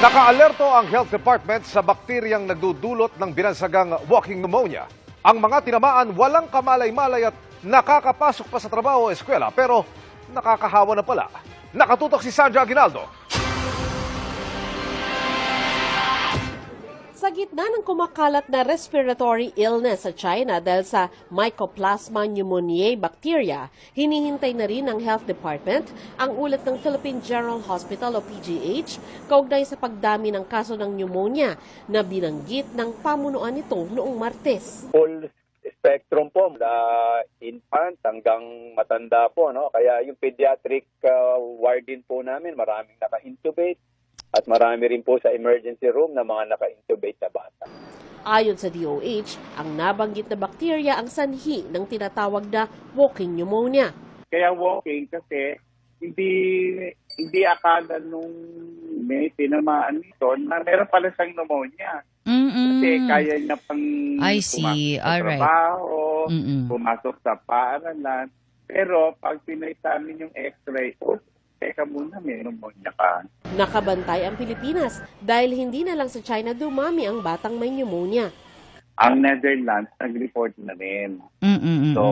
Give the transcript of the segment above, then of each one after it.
Nakaalerto ang health department sa bakteryang nagdudulot ng binansagang walking pneumonia. Ang mga tinamaan walang kamalay-malay at nakakapasok pa sa trabaho o eskwela pero nakakahawa na pala. Nakatutok si Sandra Aguinaldo. Sa gitna ng kumakalat na respiratory illness sa China dahil sa Mycoplasma pneumoniae bacteria, hinihintay na rin ng Health Department ang ulat ng Philippine General Hospital o PGH kaugnay sa pagdami ng kaso ng pneumonia na binanggit ng pamunuan nito noong Martes. full spectrum po, mula infant hanggang matanda po. No? Kaya yung pediatric uh, ward din po namin, maraming naka-intubate at marami rin po sa emergency room na mga naka-intubate na bata. Ayon sa DOH, ang nabanggit na bakterya ang sanhi ng tinatawag na walking pneumonia. Kaya walking kasi hindi hindi akala nung may tinamaan nito na meron pala siyang pneumonia. Kasi Mm-mm. kaya niya pang I see. pumasok sa Alright. trabaho, Mm-mm. pumasok sa paaralan. Pero pag pinay-examine yung x-ray, oh, teka muna, may pneumonia ka. Nakabantay ang Pilipinas dahil hindi na lang sa China dumami ang batang may pneumonia. Ang Netherlands, nag-report na rin. Mm-mm. So,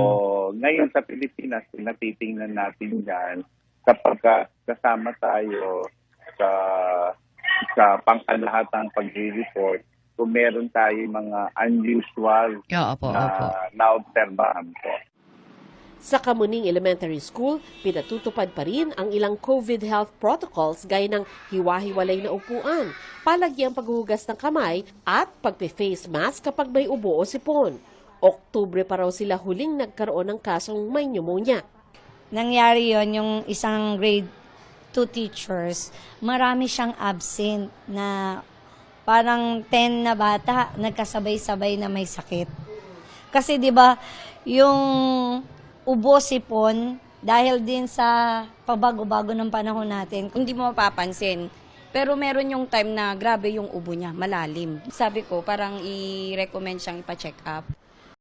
ngayon sa Pilipinas, natitingnan natin yan kapag ka- kasama tayo sa sa pangkalahatang pagre-report kung meron tayo mga unusual Yeah, opo, na opo. naobserbahan po. Sa Kamuning Elementary School, pinatutupad pa rin ang ilang COVID health protocols gaya ng hiwa-hiwalay na upuan, palagyang paghuhugas ng kamay at pagpe-face mask kapag may ubo o sipon. Oktubre pa raw sila huling nagkaroon ng kasong may pneumonia. nangyari yon yung isang grade 2 teachers, marami siyang absent na parang 10 na bata nagkasabay-sabay na may sakit. Kasi 'di ba, yung ubo sipon dahil din sa pabago-bago ng panahon natin. hindi mo mapapansin. Pero meron yung time na grabe yung ubo niya, malalim. Sabi ko, parang i-recommend siyang ipa-check up.